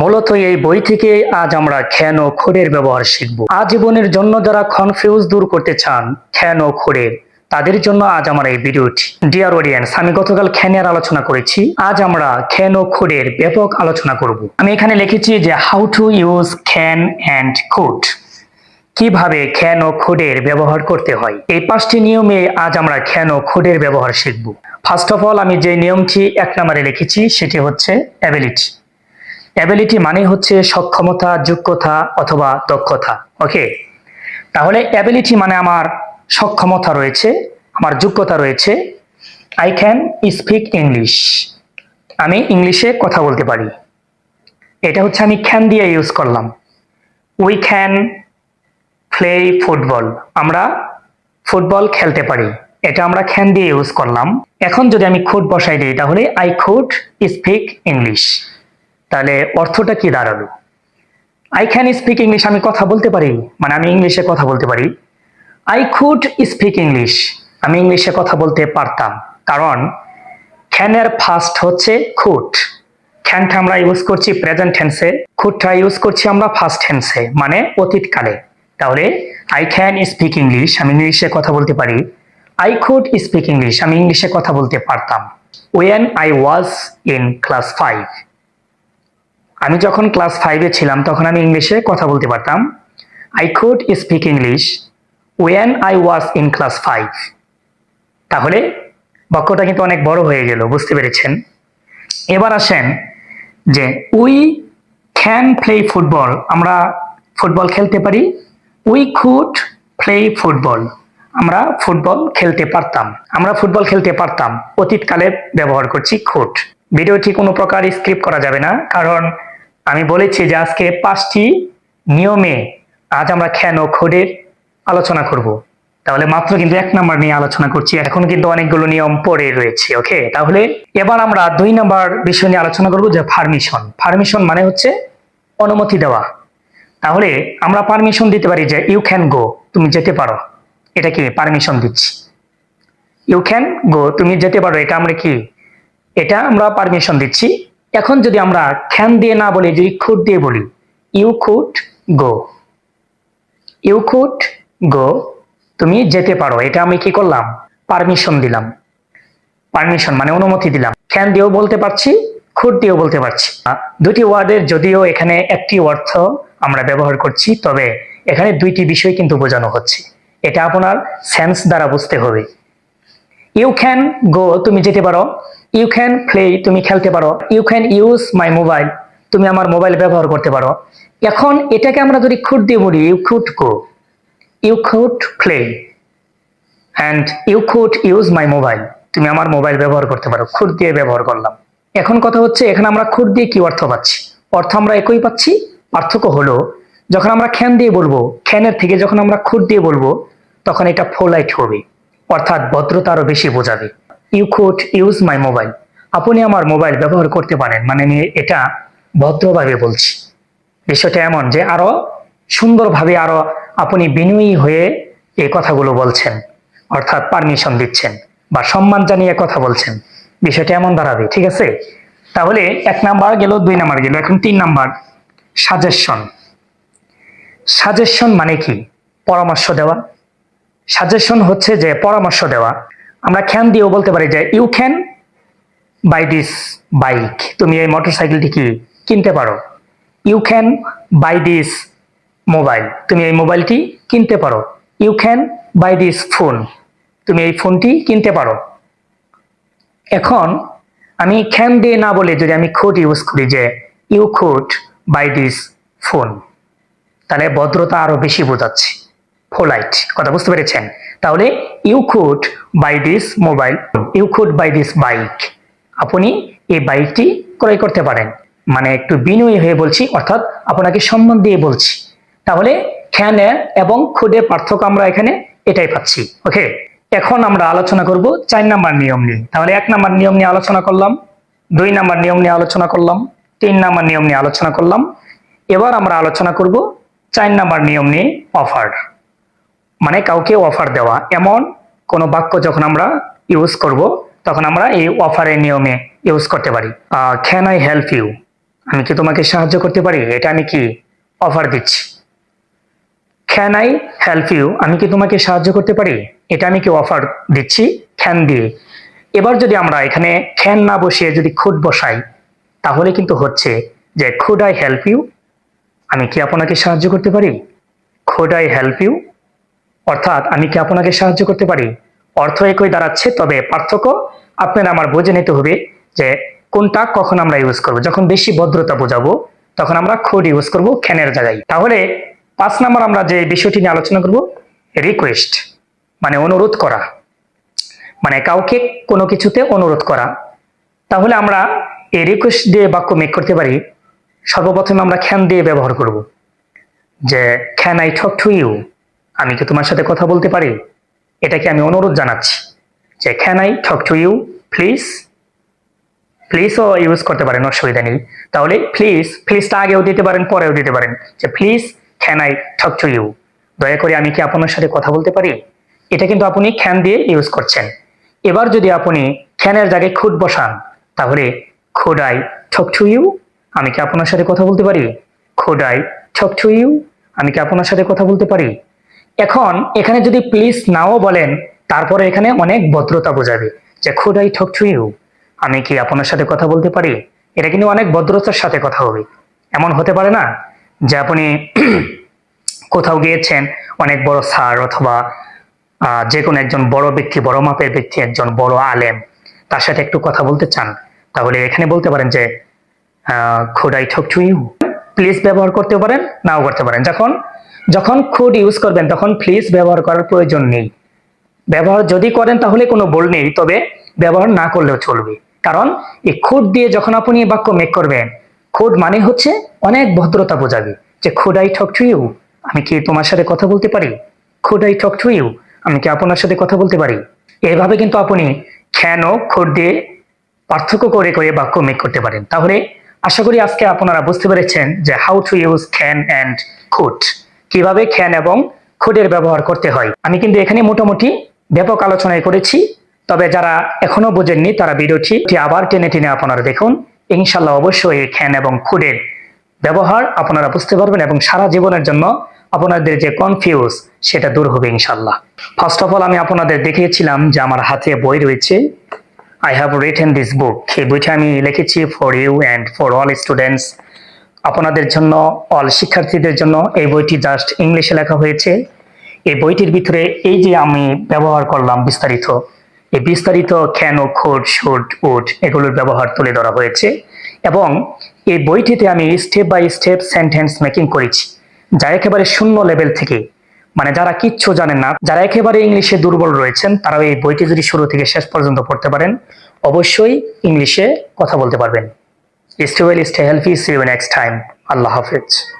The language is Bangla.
মূলত এই বই থেকে আজ আমরা খ্যান ও খোরের ব্যবহার শিখব। আজীবনের জন্য যারা কনফিউজ দূর করতে চান খ্যান ও খোরের তাদের জন্য আজ আমার এই ভিডিওটি। ডিয়ার অডিয়েন্স আমি গতকাল খ্যানের আলোচনা করেছি। আজ আমরা খ্যান ও খোরের ব্যাপক আলোচনা করব। আমি এখানে লিখেছি যে how to use can and could কীভাবে খ্যান ও খোডের ব্যবহার করতে হয়? এই পাঁচটি নিয়মে আজ আমরা খ্যান ও খোডের ব্যবহার শিখব। ফার্স্ট অফ অল আমি যে নিয়মটি এক নম্বরে লিখেছি, সেটি হচ্ছে অ্যাবিলিটি অ্যাবিলিটি মানে হচ্ছে সক্ষমতা, যোগ্যতা অথবা দক্ষতা। ওকে তাহলে অ্যাবিলিটি মানে আমার সক্ষমতা রয়েছে, আমার যোগ্যতা রয়েছে। আই ক্যান স্পিক ইংলিশ আমি ইংলিশে কথা বলতে পারি। এটা হচ্ছে আমি ক্যান দিয়ে ইউজ করলাম। উই ক্যান প্লে ফুটবল আমরা ফুটবল খেলতে পারি। এটা আমরা ক্যান দিয়ে ইউজ করলাম। এখন যদি আমি খুট বসাই দিই, তাহলে আই খুড স্পিক ইংলিশ তাহলে অর্থটা কি দাঁড়াল? আই ক্যান স্পিক ইংলিশ আমি কথা বলতে পারি? মানে আমি ইংলিশে কথা বলতে পারি। আই খুড স্পিক ইংলিশ আমি ইংলিশে কথা বলতে পারতাম। কারণ খ্যানের ফার্স্ট হচ্ছে খুট ক্যানটা আমরা ইউজ করছি প্রেজেন্ট টেন্সে খুটটা ইউজ করছি আমরা ফার্স্ট টেন্সে মানে অতীতকালে। তাহলে আই ক্যান স্পিক ইংলিশ আমি ইংলিশে কথা বলতে পারি। আই খুড স্পিক ইংলিশ আমি ইংলিশে কথা বলতে পারতাম। When I was in class five আমি যখন ক্লাস ফাইভে ছিলাম, তখন আমি ইংলিশে কথা বলতে পারতাম। I could speak English when I was in class five তাহলে বাক্যটা কিন্তু অনেক বড় হয়ে গেল, বুঝতে পেরেছেন? এবার আসেন যে উই ক্যান প্লে ফুটবল আমরা ফুটবল খেলতে পারি। উই কুড প্লে ফুটবল আমরা ফুটবল খেলতে পারতাম। আমরা ফুটবল খেলতে পারতাম। অতীতকালে ব্যবহার করছি খুট ভিডিওটি কোনো প্রকার স্ক্রিপ্ট করা যাবে না, কারণ আমি বলেছি যে আজকে পাঁচটি নিয়মে আজ আমরা খ্যান ও খোডের আলোচনা করব। তাহলে মাত্র কিন্তু এক নাম্বার নিয়ে আলোচনা করছি। এখন কিন্তু অনেকগুলো নিয়ম পড়ে রয়েছে, ওকে? তাহলে এবার আমরা দুই নাম্বার বিষয় নিয়ে আলোচনা করব যে পারমিশন। পারমিশন মানে হচ্ছে অনুমতি দেওয়া। তাহলে আমরা পারমিশন দিতে পারি যে ইউ ক্যান গো, তুমি যেতে পারো। এটা কি পারমিশন দিচ্ছি। ইউ ক্যান গো, তুমি যেতে পারো। এটা আমরা কি? এটা আমরা পারমিশন দিচ্ছি এখন যদি আমরা ক্যান দিয়ে না বলি, যদি খুট দিয়ে বলি, you could go. You could গো, তুমি যেতে পারো। এটা আমি কি করলাম? পারমিশন দিলাম। পারমিশন মানে অনুমতি দিলাম। ক্যান দিয়েও বলতে পারছি, খুট দিয়েও বলতে পারছি। দুটি ওয়ার্ডের যদিও এখানে একটি অর্থ আমরা ব্যবহার করছি, তবে এখানে দুইটি বিষয় কিন্তু বোঝানো হচ্ছে। এটা আপনার সেন্স দ্বারা বুঝতে হবে। ইউ ক্যান গো, তুমি যেতে পারো। ইউ ক্যান প্লে তুমি খেলতে পারো। You can use my mobile তুমি আমার মোবাইল ব্যবহার করতে পারো। এখন এটাকে আমরা যদি খুট দিয়ে বলি you could go you could play and you could use my mobile তুমি আমার মোবাইল ব্যবহার করতে পারো। খুট দিয়ে ব্যবহার করলাম। এখন কথা হচ্ছে, এখানে আমরা খুট দিয়ে কি অর্থ পাচ্ছি? অর্থ আমরা একই পাচ্ছি, পার্থক্য হলো, যখন আমরা খ্যান দিয়ে বলব খ্যানের থেকে যখন আমরা খুট দিয়ে বলব, তখন এটা ফোলাইট হবে, অর্থাৎ ভদ্রতা আরও বেশি বোঝাবে। You could use my mobile আপনি আমার মোবাইল ব্যবহার করতে পারেন। মানে আমি এটা ভদ্রভাবে বলছি। বিষয়টা এমন যে আরও সুন্দরভাবে আরও আপনি বিনয়ী হয়ে এই কথাগুলো বলছেন। অর্থাৎ পারমিশন দিচ্ছেন বা সম্মান জানিয়ে কথা বলছেন। বিষয়টা এমন দাঁড়াবে, ঠিক আছে? তাহলে এক নাম্বার গেল, দুই নাম্বার গেল। এখন তিন নাম্বার। সাজেশন সাজেশন মানে কি? পরামর্শ দেওয়া। সাজেশন হচ্ছে যে পরামর্শ দেওয়া। আমরা ক্যান দিয়েও বলতে পারি যে you can buy this bike তুমি এই মোটরসাইকেলটি কি কিনতে পারো? You can buy this mobile তুমি এই মোবাইলটি কিনতে পারো। You can buy this phone তুমি এই ফোনটি কিনতে পারো। এখন আমি ক্যান দিয়ে না বলে যদি আমি খুট ইউজ করি যে you could by this phone তাহলে ভদ্রতা আরও বেশি বোঝাচ্ছে। ফোলাইট, কথা বুঝতে পেরেছেন? তাহলে you could buy this mobile you could buy this bike আপনি এই বাইকটি ক্রয় করতে পারেন। মানে একটু বিনয়ী হয়ে বলছি, অর্থাৎ আপনাকে সম্মান দিয়ে বলছি। তাহলে খ্যানের এবং খুদের পার্থক্য আমরা এখানে এটাই পাচ্ছি ওকে এখন আমরা আলোচনা করব চার নাম্বার নিয়ম নিয়ে। তাহলে এক নাম্বার নিয়ম নিয়ে আলোচনা করলাম, দুই নাম্বার নিয়ম নিয়ে আলোচনা করলাম, তিন নাম্বার নিয়ম নিয়ে আলোচনা করলাম। এবার আমরা আলোচনা করব চার নাম্বার নিয়ম নিয়ে অফার মানে কাউকে অফার দেওয়া। এমন কোনো বাক্য যখন আমরা ইউজ করব, তখন আমরা এই অফারের নিয়মে ইউজ করতে পারি। ক্যান আই হেল্প ইউ আমি কি তোমাকে সাহায্য করতে পারি? এটা আমি কি অফার দিচ্ছি? ক্যান আই হেল্প ইউ আমি কি তোমাকে সাহায্য করতে পারি? এটা আমি কি অফার দিচ্ছি? ক্যান দিয়ে। এবার যদি আমরা এখানে ক্যান না বসিয়ে যদি খুদ বসাই, তাহলে কিন্তু হচ্ছে যে খুড আই হেল্প ইউ আমি কি আপনাকে সাহায্য করতে পারি? খুড আই হেল্প ইউ অর্থাৎ আমি কি আপনাকে সাহায্য করতে পারি? অর্থ একই দাঁড়াচ্ছে, তবে পার্থক্য আপনার আমার বুঝে নিতে হবে যে কোনটা কখন আমরা ইউজ করব। যখন বেশি ভদ্রতা বোঝাবো, তখন আমরা খুড ইউজ করব ক্যানের জায়গায়। তাহলে পাঁচ নাম্বার আমরা যে বিষয়টি নিয়ে আলোচনা করব রিকোয়েস্ট মানে অনুরোধ করা। মানে কাউকে কোনো কিছুতে অনুরোধ করা। তাহলে আমরা এই রিকোয়েস্ট দিয়ে বাক্য মেক করতে পারি, সর্বপ্রথমে আমরা খ্যান দিয়ে ব্যবহার করব। যে can I talk to you আমি কি তোমার সাথে কথা বলতে পারি? এটাকে আমি অনুরোধ জানাচ্ছি যে can I talk to you please প্লিজও use করতে পারেন, অসুবিধা নেই। তাহলে প্লিজ প্লিজটা আগেও দিতে পারেন, পরেও দিতে পারেন। যে please can I talk to you দয়া করে আমি কি আপনার সাথে কথা বলতে পারি? এটা কিন্তু আপনি খ্যান দিয়ে ইউজ করছেন। এবার যদি আপনি খ্যানের জায়গায় খুদ বসান, তাহলে could I talk to you আমি কি আপনার সাথে কথা বলতে পারি? Could I talk to you আমি কি আপনার সাথে কথা বলতে পারি? এখন এখানে যদি প্লিজ নাও বলেন, তারপরে এখানে অনেক ভদ্রতা বোঝাবে যে could I talk to you. আমি কি আপনার সাথে কথা বলতে পারি? এটা কিন্তু অনেক ভদ্রতার সাথে কথা হবে। এমন হতে পারে না যে, আপনি কোথাও গিয়েছেন, অনেক বড় স্যার অথবা যে কোনো একজন বড় ব্যক্তি, বড় মাপের ব্যক্তি, একজন বড় আলেম, তার সাথে একটু কথা বলতে চান, তাহলে এখানে বলতে পারেন যে could I talk to you. Please ব্যবহার করতে পারেন, নাও করতে পারেন। যখন যখন খুড ইউজ করবেন, তখন প্লিজ ব্যবহার করার প্রয়োজন নেই। ব্যবহার যদি করেন, তাহলে কোনো বল নেই, তবে ব্যবহার না করলেও চলবে। কারণ এই খুদ দিয়ে যখন আপনি এই বাক্য মেক করবেন, খুদ মানে হচ্ছে অনেক ভদ্রতা বোঝাবে যে could I talk to you আমি কি তোমার সাথে কথা বলতে পারি? Could I talk to you আমি কি আপনার সাথে কথা বলতে পারি? এভাবে কিন্তু আপনি খ্যান ও খুদ দিয়ে পার্থক্য করে করে বাক্য মেক করতে পারেন। তাহলে আশা করি আজকে আপনারা বুঝতে পেরেছেন যে how to use can and could কীভাবে খ্যান এবং খুদের ব্যবহার করতে হয়। আমি কিন্তু এখানে মোটামুটি ব্যাপক আলোচনায় করেছি, তবে যারা এখনও বোঝেননি তারা ভিডিওটি আবার টেনে টেনে আপনারা দেখুন। ইনশাল্লাহ অবশ্যই এই খ্যান এবং খুদের ব্যবহার আপনারা বুঝতে পারবেন এবং সারা জীবনের জন্য আপনাদের যে কনফিউজ সেটা দূর হবে ইনশাল্লাহ ফার্স্ট অফ অল আমি আপনাদের দেখিয়েছিলাম যে আমার হাতে বই রয়েছে। I have written this book এই বইটা আমি লিখেছি for you and for all students আপনাদের জন্য অল শিক্ষার্থীদের জন্য এই বইটি জাস্ট ইংলিশে লেখা হয়েছে। এই বইটির ভিতরে এই যে আমি ব্যবহার করলাম বিস্তারিত, এই বিস্তারিত ক্যান ও খোড শুড উড এগুলোর ব্যবহার তুলে ধরা হয়েছে এবং এই বইটিতে আমি step by step sentence making করেছি, যা একেবারে শূন্য লেভেল থেকে। মানে যারা কিচ্ছু জানেন না, যারা একেবারে ইংলিশে দুর্বল রয়েছেন তারা এই বইটি যদি শুরু থেকে শেষ পর্যন্ত পড়তে পারেন, অবশ্যই ইংলিশে কথা বলতে পারবেন। Is well. Stay healthy. See you next time. Allah Hafiz.